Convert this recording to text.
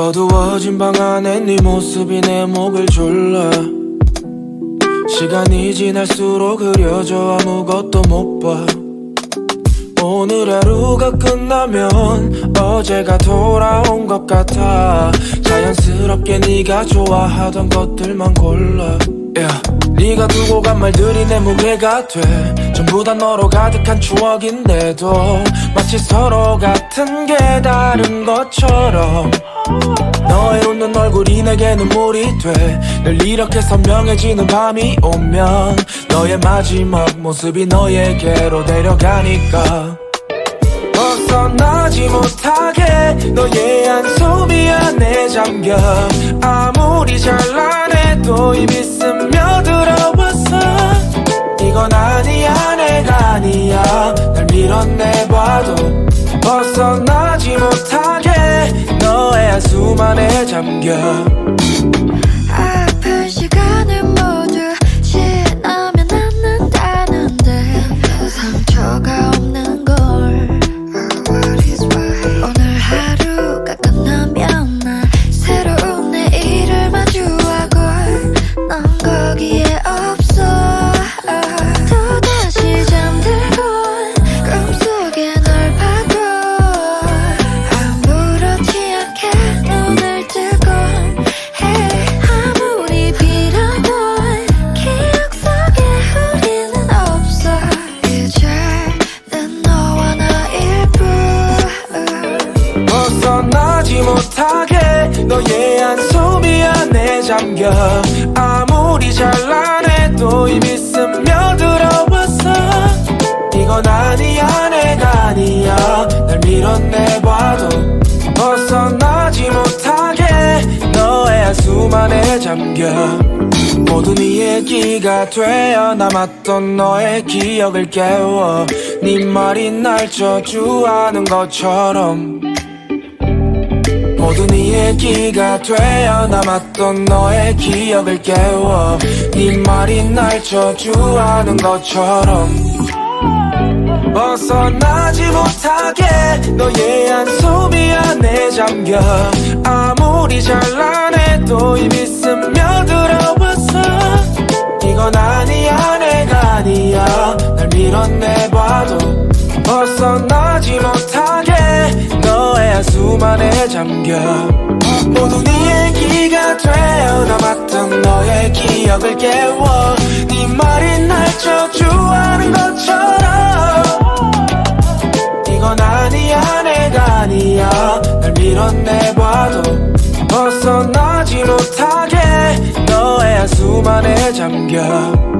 어두워진 방 안에 네 모습이 내 목을 졸라. 시간이 지날수록 흐려져 아무것도 못 봐. 오늘 하루가 끝나면 어제가 돌아온 것 같아. 자연스럽게 네가 좋아하던 것들만 골라. Yeah. 네가 두고 간 말들이 내 무게가 돼. 전부 다 너로 가득한 추억인데도 마치 서로 같은 게 다른 것처럼 너의 웃는 얼굴이 내게 눈물이 돼 늘 이렇게 선명해지는 밤이 오면 너의 마지막 모습이 너에게로 데려가니까. 벗어나지 못하게 너의 안에 잠겨. 아무리 잘라내도 입이 스며들어왔어. 이건 아니야 내가 아니야. 날 밀어내봐도 벗어나지 못하게 안에 잠겨 못하게 너의 한숨이 안에 잠겨. 아무리 잘라내도 이미 스며들어왔어. 이건 아니야 내가 아니야. 날 밀어내봐도 벗어나지 못하게 너의 한숨 안에 잠겨. 모두 네 얘기가 되어 남았던 너의 기억을 깨워. 네 말이 날 저주하는 것처럼 모두 네 얘기가 되어 남았던 너의 기억을 깨워 네 말이 날 저주하는 것처럼. 벗어나지 못하게 너의 한숨이 안에 잠겨 아무리 잘라내도 이미 스며들어왔어. 이건 아니야 내가 아니야. 날 밀어내봐도 너의 한숨 안에 잠겨. 모두 네 얘기가 되어 남았던 너의 기억을 깨워. 네 말이 날 저주하는 것처럼. 이건 아니야 내가 아니야. 날 밀어내봐도 벗어나지 못하게. 너의 한숨 안에 잠겨